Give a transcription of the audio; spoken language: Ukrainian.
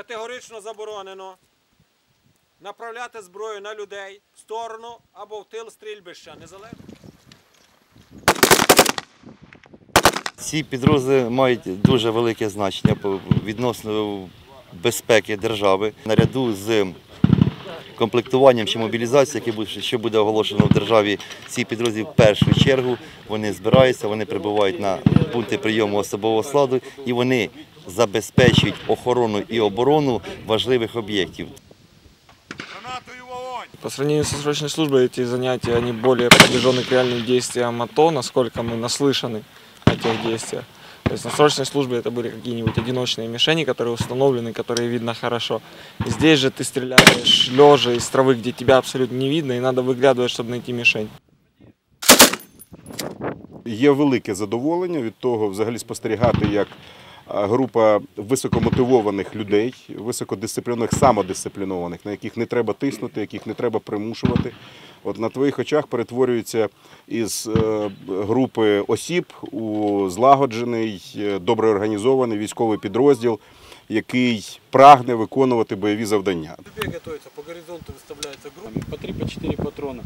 Категорично заборонено направляти зброю на людей в сторону або в тил стрільбища. Незалежно. Ці підрозділи мають дуже велике значення відносно безпеки держави. Наряду з комплектуванням чи мобілізацією, що буде оголошено в державі, ці підрозділи в першу чергу вони збираються, вони прибувають на пункти прийому особового складу і вони забезпечують охорону і оборону важливих об'єктів. По сравнению со срочной службой эти занятия, они более приближены к реальным действиям АТО, насколько мы наслышаны о тех действиях. То есть на срочной службе это были какие-нибудь одиночные мишени, которые установлены, которые видно хорошо. Здесь же ты стреляешь лежа из травы, где тебя абсолютно не видно, и надо выглядывать, чтобы найти мишень. Є велике задоволення від того, взагалі спостерігати, як а, група високомотивованих людей, високодисциплінованих, самодисциплінованих, на яких не треба тиснути, яких не треба примушувати. От на твоїх очах перетворюється із е, групи осіб у злагоджений, е, добре організований військовий підрозділ, який прагне виконувати бойові завдання. Бей готовится, по горизонту выставляется группа, по 3-4 патрона.